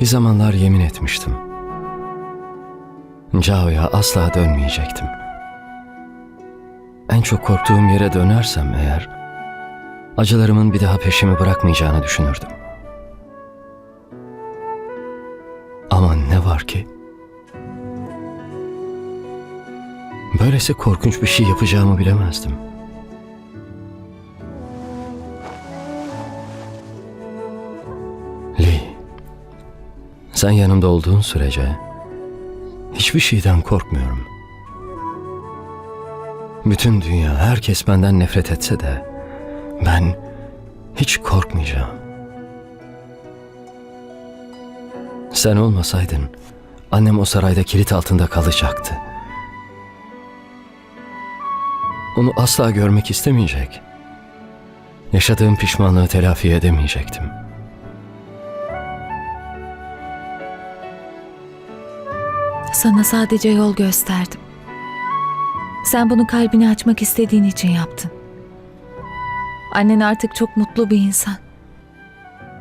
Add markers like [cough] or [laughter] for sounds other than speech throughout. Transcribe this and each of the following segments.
Bir zamanlar yemin etmiştim. Cao'ya asla dönmeyecektim. En çok korktuğum yere dönersem eğer, acılarımın bir daha peşimi bırakmayacağını düşünürdüm. Ama ne var ki? Böylesi korkunç bir şey yapacağımı bilemezdim. Sen yanımda olduğun sürece hiçbir şeyden korkmuyorum. Bütün dünya, herkes benden nefret etse de ben hiç korkmayacağım. Sen olmasaydın annem o sarayda kilit altında kalacaktı. Onu asla görmek istemeyecek. Yaşadığım pişmanlığı telafi edemeyecektim. Sana sadece yol gösterdim. Sen bunu kalbini açmak istediğin için yaptın. Annen artık çok mutlu bir insan.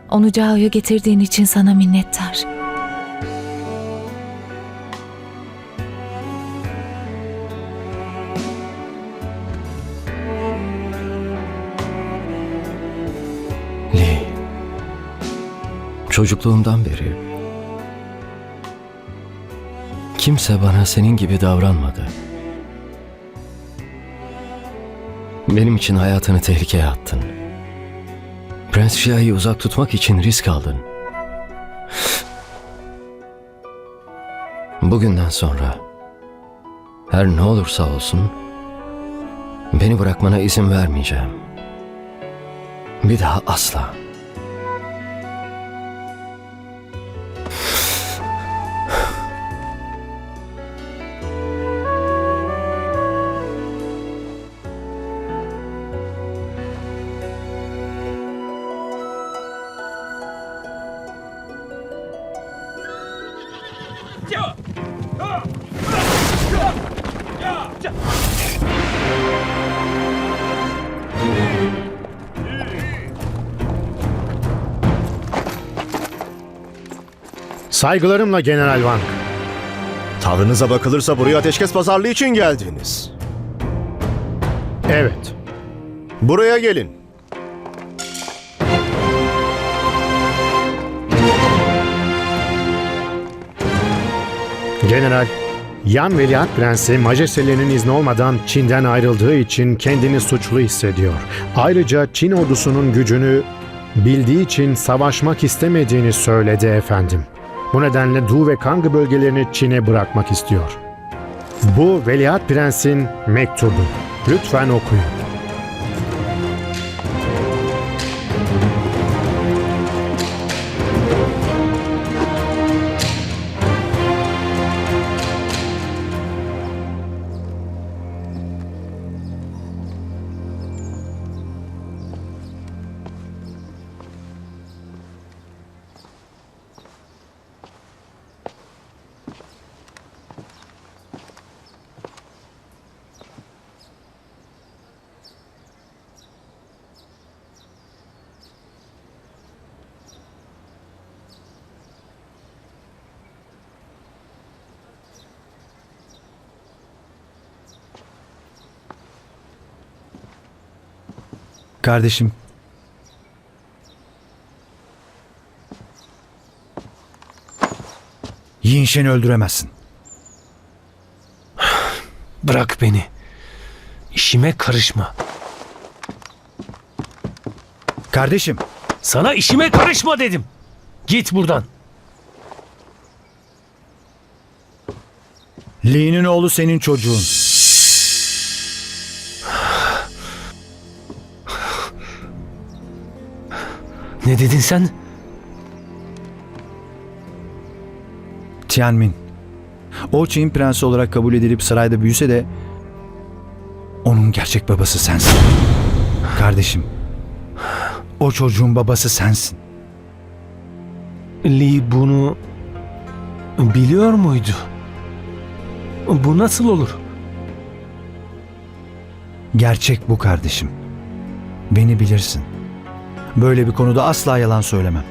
Onu Cao'ya getirdiğin için sana minnettar. Lee, çocukluğumdan beri kimse bana senin gibi davranmadı. Benim için hayatını tehlikeye attın. Prens Shia'yı uzak tutmak için risk aldın. Bugünden sonra her ne olursa olsun beni bırakmana izin vermeyeceğim. Bir daha asla. Saygılarımla General Wang. Tavrınıza bakılırsa buraya ateşkes pazarlığı için geldiniz. Evet. Buraya gelin. General, Yan Veliaht Prensi majestelerinin izni olmadan Çin'den ayrıldığı için kendini suçlu hissediyor. Ayrıca Çin ordusunun gücünü bildiği için savaşmak istemediğini söyledi efendim. Bu nedenle Du ve Kangı bölgelerini Çin'e bırakmak istiyor. Bu Veliaht Prens'in mektubu. Lütfen okuyun. Kardeşim. Yinşen'i öldüremezsin. Bırak beni. İşime karışma. Kardeşim. Sana işime karışma dedim. Git buradan. Lee'nin oğlu senin çocuğun. Ne dedin sen? Tianmin. O Çin prensi olarak kabul edilip sarayda büyüse de onun gerçek babası sensin. Kardeşim. O çocuğun babası sensin. Lee bunu biliyor muydu? Bu nasıl olur? Gerçek bu kardeşim. Beni bilirsin. Böyle bir konuda asla yalan söylemem.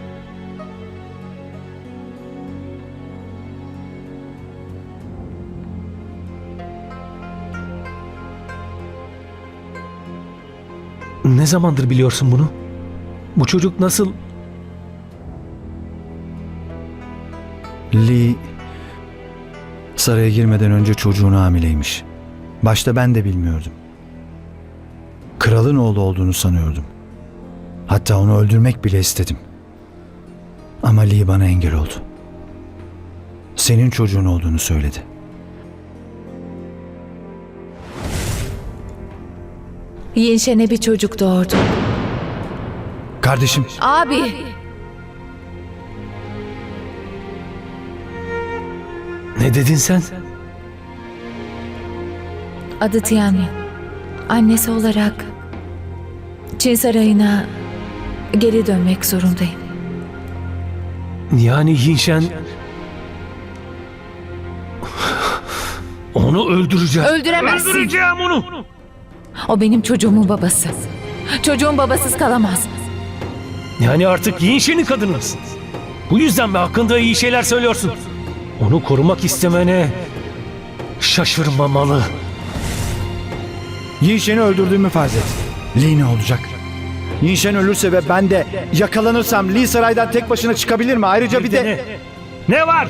Ne zamandır biliyorsun bunu? Bu çocuk nasıl... Lee saraya girmeden önce çocuğunu hamileymiş. Başta ben de bilmiyordum. Kralın oğlu olduğunu sanıyordum. Hatta onu öldürmek bile istedim. Ama Lee bana engel oldu. Senin çocuğun olduğunu söyledi. Yinşen'e bir çocuk doğurdu. Kardeşim, Abi! Ne dedin sen? Adı Tianmin. Annesi olarak Çin Sarayı'na geri dönmek zorundayım. Yani Yinşen... Onu öldüreceğim. Öldüremezsin. Öldüreceğim onu. O benim çocuğumun babası. Çocuğum babasız kalamaz. Yani artık Yinşen'in kadınısın. Bu yüzden mi hakkında iyi şeyler söylüyorsun? Onu korumak istemene şaşırmamalı. Yinşen'i öldürdüğümü farz et. Lee ne olacak? Yinşen ölürse ve ben de yakalanırsam Lee saraydan tek başına çıkabilir mi? Ayrıca bir de... Ne? Var?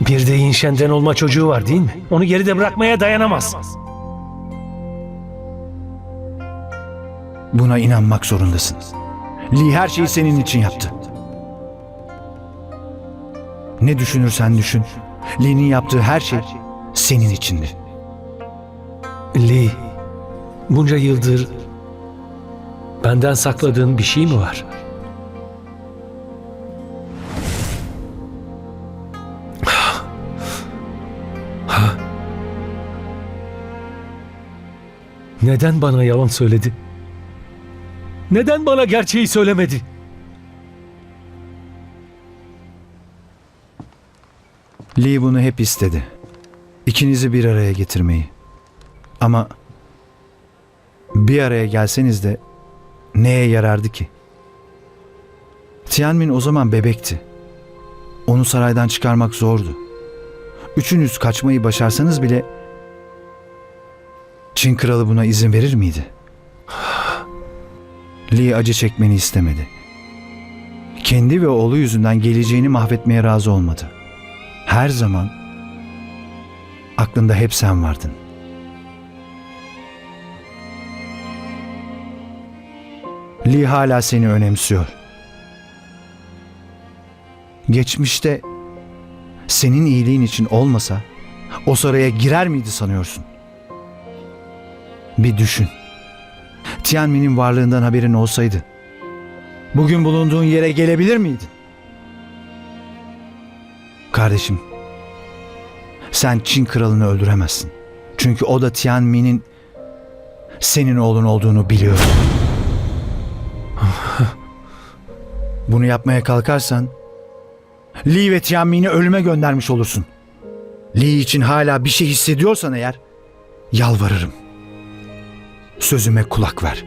Bir de Yinşen'den olma çocuğu var değil mi? Onu geride bırakmaya dayanamaz. Buna inanmak zorundasın. Lee her şeyi senin için yaptı. Ne düşünürsen düşün. Lee'nin yaptığı her şey senin içindi. Lee, bunca yıldır benden sakladığın bir şey mi var? Ha? Neden bana yalan söyledi? Neden bana gerçeği söylemedi? Lee bunu hep istedi. İkinizi bir araya getirmeyi. Ama bir araya gelseniz de neye yarardı ki? Tianmin o zaman bebekti. Onu saraydan çıkarmak zordu. Üçünüz kaçmayı başarsanız bile Çin kralı buna izin verir miydi? [sighs] Lee acı çekmeni istemedi. Kendi ve oğlu yüzünden geleceğini mahvetmeye razı olmadı. Her zaman aklında hep sen vardın. Lee hala seni önemsiyor. Geçmişte senin iyiliğin için olmasa o saraya girer miydi sanıyorsun? Bir düşün. Tianmin'in varlığından haberin olsaydı bugün bulunduğun yere gelebilir miydin? Kardeşim, sen Çin kralını öldüremezsin. Çünkü o da Tianmin'in senin oğlun olduğunu biliyor. [laughs] Bunu yapmaya kalkarsan Li ve Tianmin'i ölüme göndermiş olursun. Li için hala bir şey hissediyorsan eğer yalvarırım. Sözüme kulak ver.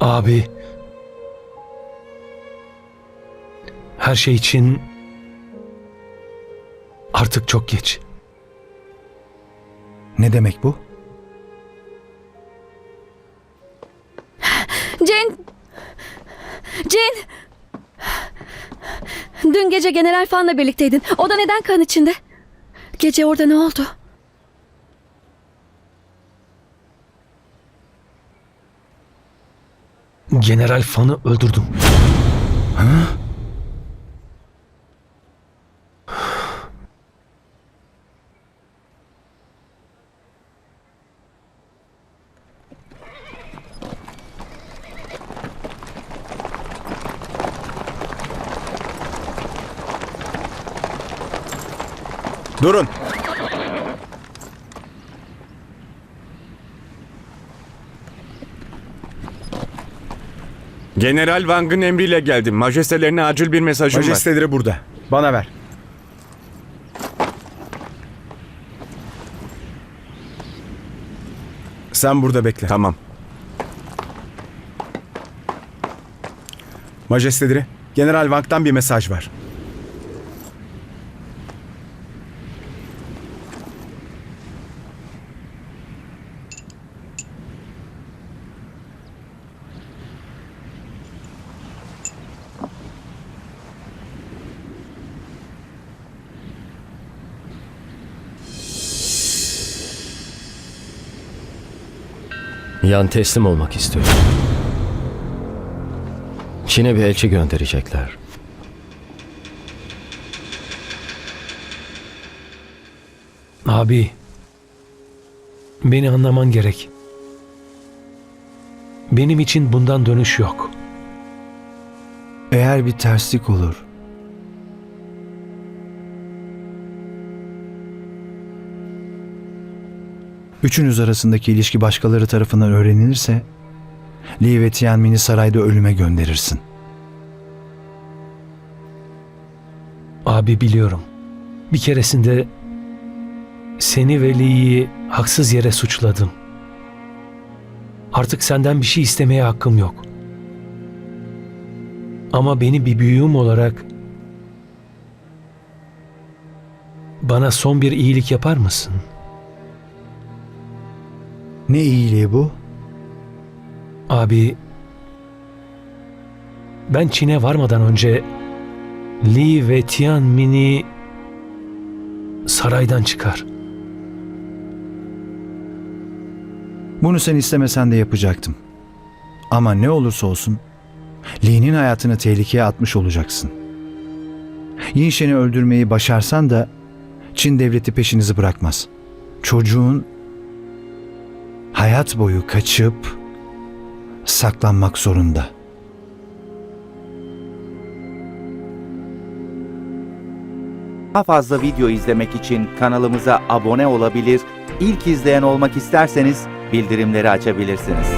Abi. Her şey için artık çok geç. Ne demek bu? Gece General Fan'la birlikteydin. O da neden kan içinde? Gece orada ne oldu? General Fan'ı öldürdüm. Durun. General Wang'ın emriyle geldim. Majestelerine acil bir mesajım var. Majesteleri burada. Bana ver. Sen burada bekle. Tamam. Majesteleri, General Wang'dan bir mesaj var. Yan teslim olmak istiyor. Çin'e bir elçi gönderecekler. Abi, beni anlaman gerek. Benim için bundan dönüş yok. Eğer bir terslik olur, üçünüz arasındaki ilişki başkaları tarafından öğrenilirse, Li ve Tianmin'i sarayda ölüme gönderirsin. Abi biliyorum. Bir keresinde seni ve Lee'yi haksız yere suçladım. Artık senden bir şey istemeye hakkım yok. Ama beni bir büyüğüm olarak bana son bir iyilik yapar mısın? Ne iyiliği bu? Abi ben Çin'e varmadan önce Li ve Tianmin'i saraydan çıkar. Bunu sen istemesen de yapacaktım. Ama ne olursa olsun Li'nin hayatını tehlikeye atmış olacaksın. Yin Shen'i öldürmeyi başarsan da Çin devleti peşinizi bırakmaz. Çocuğun hayat boyu kaçıp saklanmak zorunda. Daha fazla video izlemek için kanalımıza abone olabilir, ilk izleyen olmak isterseniz bildirimleri açabilirsiniz.